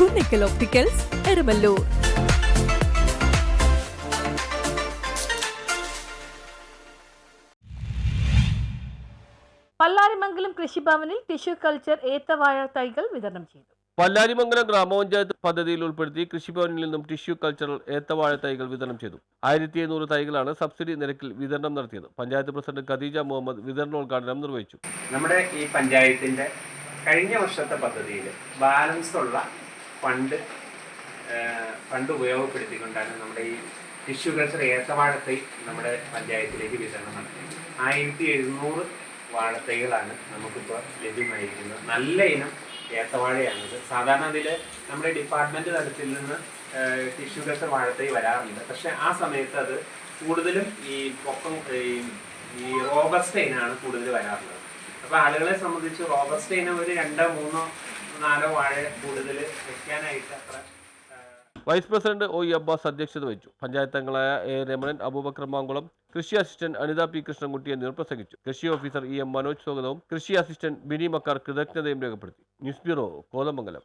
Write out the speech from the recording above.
Kunnickal opticals Erumalloor Pallarimangalam കൃഷിഭവനിൽ tissue culture ഏത്തവാഴ തൈകൾ വിതരണം ചെയ്തു. പല്ലാരിമംഗലം ഗ്രാമപഞ്ചായത്ത് പദ്ധതിയിൽ ഉൾപ്പെടുത്തി കൃഷിഭവനിൽ നിന്നും ടിഷ്യൂ കൾച്ചറൽ ഏത്തവാഴ തൈകൾ വിതരണം ചെയ്തു. ആയിരത്തി എണ്ണൂറ് തൈകളാണ് സബ്സിഡി നിരക്കിൽ വിതരണം നടത്തിയത്. പഞ്ചായത്ത് പ്രസിഡന്റ് ഖദീജ മുഹമ്മദ് വിതരണോദ്ഘാടനം നിർവഹിച്ചു. നമ്മുടെ ഈ പഞ്ചായത്തിന്റെ കഴിഞ്ഞ വർഷത്തെ പദ്ധതിയിൽ ബാലൻസ് ഉള്ള ഫണ്ട് ഫണ്ട് ഉപയോഗപ്പെടുത്തിക്കൊണ്ടാണ് നമ്മുടെ ഈ ടിഷ്യൂ കൾച്ചർ ഏത്തവാഴത്തൈ നമ്മുടെ പഞ്ചായത്തിലേക്ക് വിതരണം നടത്തിയത്. ആയിരത്തി എഴുന്നൂറ് വാഴത്തൈകളാണ് നമുക്കിപ്പോൾ ലഭ്യമായിരിക്കുന്നത്. നല്ല ഇനം ഏത്തവാഴയാണിത്. സാധാരണ അതിൽ നമ്മുടെ ഡിപ്പാർട്ട്മെന്റ് തലത്തിൽ നിന്ന് ടിഷ്യൂ കൾച്ചർ വാഴത്തൈ വരാറുണ്ട്. പക്ഷേ ആ സമയത്ത് അത് കൂടുതലും ഈ പൊക്കം ഈ റോബസ്റ്റൈനാണ് കൂടുതൽ വരാറുള്ളത്. അപ്പോൾ ആളുകളെ സംബന്ധിച്ച് റോബസ്റ്റൈന് ഒരു രണ്ടോ മൂന്നോ vice president O E Abbas അധ്യക്ഷത വഹിച്ചു. പഞ്ചായത്ത് അംഗങ്ങളായ എ രമണൻ അബൂബക്കർ മാങ്കുളം കൃഷി അസിസ്റ്റന്റ് അനിത പി കൃഷ്ണൻകുട്ടി എന്നിവർ പ്രസംഗിച്ചു. കൃഷി ഓഫീസർ ഇ എം മനോജ് സ്വാഗതവും കൃഷി അസിസ്റ്റന്റ് ബിനി മക്കാർ കൃതജ്ഞതയും രേഖപ്പെടുത്തി. News bureau Kothamangalam.